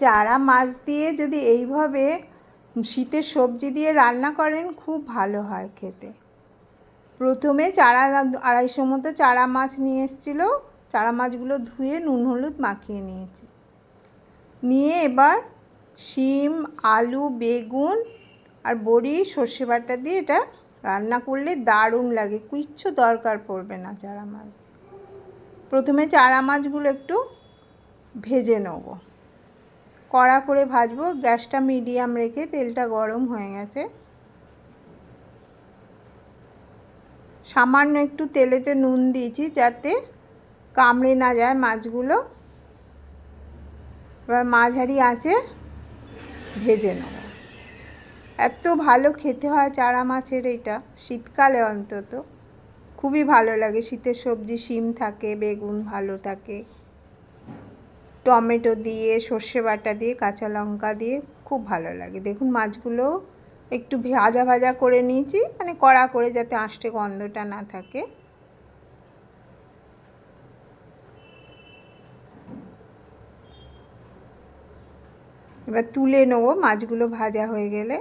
চারা মাছ দিয়ে যদি এইভাবে শীতের সবজি দিয়ে রান্না করেন, খুব ভালো হয় খেতে। প্রথমে চারা আড়াইশো মতো চারা মাছ নিয়ে এসেছিল। চারা মাছগুলো ধুয়ে নুন হলুদ মাখিয়ে নিয়েছি। নিয়ে এবার শিম, আলু, বেগুন আর বড়ি, সর্ষে বাটা দিয়ে এটা রান্না করলে দারুণ লাগে। কিচ্ছু দরকার পড়বে না চারা মাছ। প্রথমে চারা মাছগুলো একটু ভেজে নেব। কড়া করে ভাজবো, গ্যাসটা মিডিয়াম রেখে তেলটা গরম হয়ে গেছে। সামান্য একটু তেলেতে নুন দিয়েছি যাতে কামড়ে না যায় মাছগুলো। এবার মাঝারি আঁচে ভেজে নেব। এত ভালো খেতে হয় চারা মাছের এটা, শীতকালে অন্তত। খুবই ভালো লাগে, শীতের সবজি, শিম থাকে, বেগুন ভালো থাকে। টমেটো দিয়ে, সর্ষে বাটা দিয়ে, কাঁচা লঙ্কা দিয়ে খুব ভালো লাগে। দেখুন মাছগুলো একটু ভাজা ভাজা করে নিয়েছি মানে কড়া করে যাতে আঁশটে গন্ধটা না থাকে। এবার তুলে নেব, মাছগুলো ভাজা হয়ে গেলে।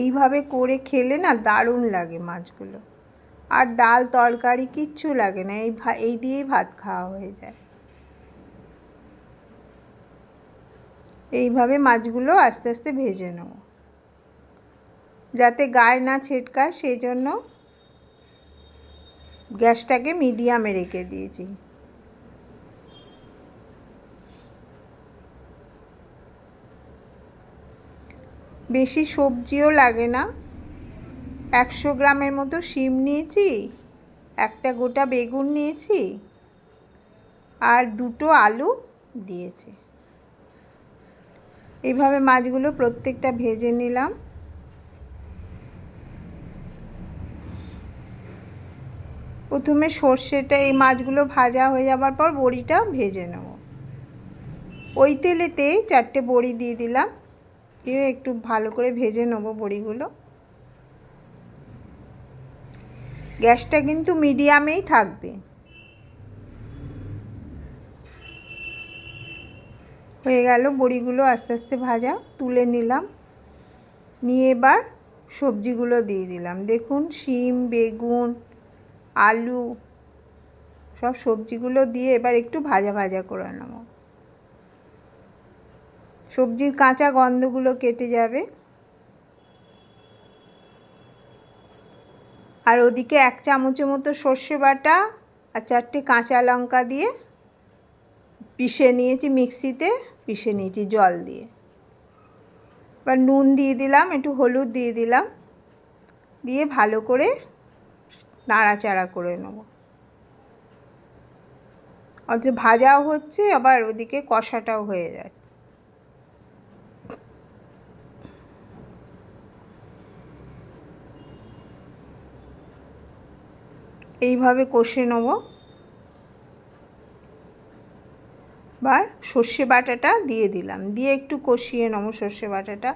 এইভাবে করে খেলে না দারুণ লাগে মাছগুলো। আর ডাল তরকারি কিচ্ছু লাগে না, এই এই দিয়েই ভাত খাওয়া হয়ে যায়। এইভাবে মাছগুলো আস্তে আস্তে ভেজে নেব। যাতে গায়ে না ছেটকায়, সেই জন্য গ্যাসটাকে মিডিয়ামে রেখে দিয়েছি। বেশি সবজিও লাগে না। একশো গ্রামের মতো শিম নিয়েছি, একটা গোটা বেগুন নিয়েছি আর দুটো আলু দিয়েছি। এইভাবে মাছগুলো প্রত্যেকটা ভেজে নিলাম। প্রথমে সর্ষেটা, এই মাছগুলো ভাজা হয়ে যাবার পর বড়িটা ভেজে নেব। ওই তেলেতে চারটে বড়ি দিয়ে দিলাম। দিয়ে একটু ভালো করে ভেজে নেব বড়িগুলো। গ্যাসটা কিন্তু মিডিয়ামেই থাকবে। হয়ে গেল, বড়িগুলো আস্তে আস্তে ভাজা, তুলে নিলাম। নিয়ে এবার সবজিগুলো দিয়ে দিলাম। দেখুন, শিম, বেগুন, আলু, সব সবজিগুলো দিয়ে এবার একটু ভাজা ভাজা করে নেব। সবজির কাঁচা গন্ধগুলো কেটে যাবে। আর ওদিকে এক চামচের মতো সর্ষে বাটা আর চারটে কাঁচা লঙ্কা দিয়ে পিষে নিয়েছি মিক্সিতে, পিষে নিয়েছি জল দিয়ে। এবার নুন দিয়ে দিলাম, একটু হলুদ দিয়ে দিলাম, দিয়ে ভালো করে নাড়াচাড়া করে নেব। অথচ ভাজাও হচ্ছে, আবার ওদিকে কষাটাও হয়ে যাচ্ছে। এইভাবে কষে নেব। বা সর্ষে বাটাটা দিয়ে দিলাম। দিয়ে একটু কষিয়ে নেব সর্ষে বাটাটা।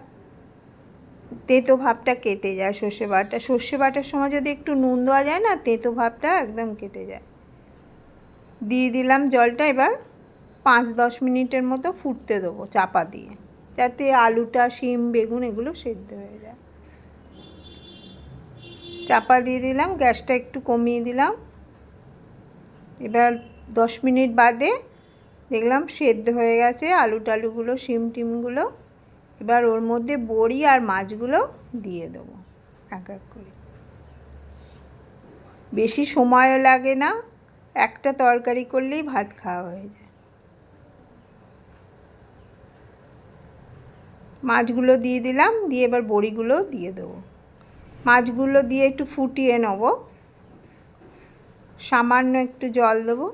তেতো ভাবটা কেটে যায় সর্ষে বাটা। সর্ষে বাটার সময় যদি একটু নুন দেওয়া যায় না, তেতো ভাবটা একদম কেটে যায়। দিয়ে দিলাম জলটা, এবার পাঁচ দশ মিনিটের মতো ফুটতে দেবো চাপা দিয়ে। যাতে আলুটা, শিম, বেগুন এগুলো সেদ্ধ হয়ে যায়। চাপা দিয়ে দিলাম, গ্যাসটা একটু কমিয়ে দিলাম। এবার দশ মিনিট বাদে দেখলাম সেদ্ধ হয়ে গেছে আলু টালুগুলো, শিম টিমগুলো। এবার ওর মধ্যে বড়ি আর মাছগুলো দিয়ে দেবো এক এক করে। বেশি সময়ও লাগে না, একটা তরকারি করলেই ভাত খাওয়া হয়ে যায়। মাছগুলো দিয়ে দিলাম, দিয়ে এবার বড়িগুলো দিয়ে দেবো। মাছগুলো দিয়ে একটু ফুটিয়ে নেব। সামান্য একটু জল দেবো।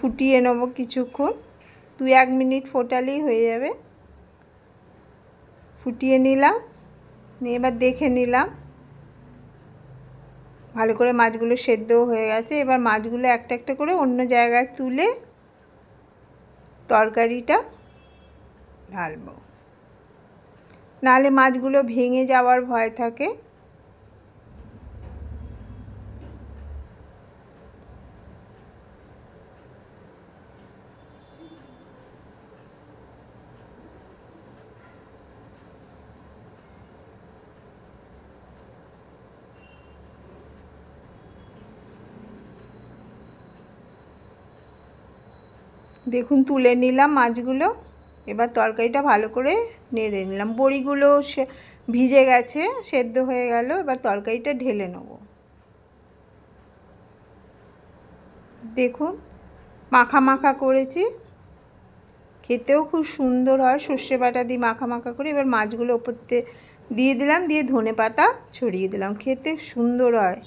ফুটিয়ে নেব কিছুক্ষণ। দু এক মিনিট ফোটালেই হয়ে যাবে। ফুটিয়ে নিলাম। নিয়ে এবার দেখে নিলাম। ভালো করে মাছগুলো সেদ্ধও হয়ে গেছে। এবার মাছগুলো একটা একটা করে অন্য জায়গায় তুলে তরকারিটা ঢালবো। নালে মাছগুলো ভেঙে যাওয়ার ভয় থাকে। দেখুন তুলে নিলাম মাছগুলো। এবার তরকারিটা ভালো করে নেড়ে নিলাম। বড়িগুলো ভিজে গেছে, সেদ্ধ হয়ে গেল, এবার তরকারিটা ঢেলে নেব। দেখুন, মাখা মাখা করেছি। খেতেও খুব সুন্দর হয়, সর্ষে বাটা দিয়ে মাখা মাখা করে। এবার মাছগুলো ওপর দিয়ে দিলাম, দিয়ে ধনে পাতা ছড়িয়ে দিলাম। খেতে সুন্দর হয়।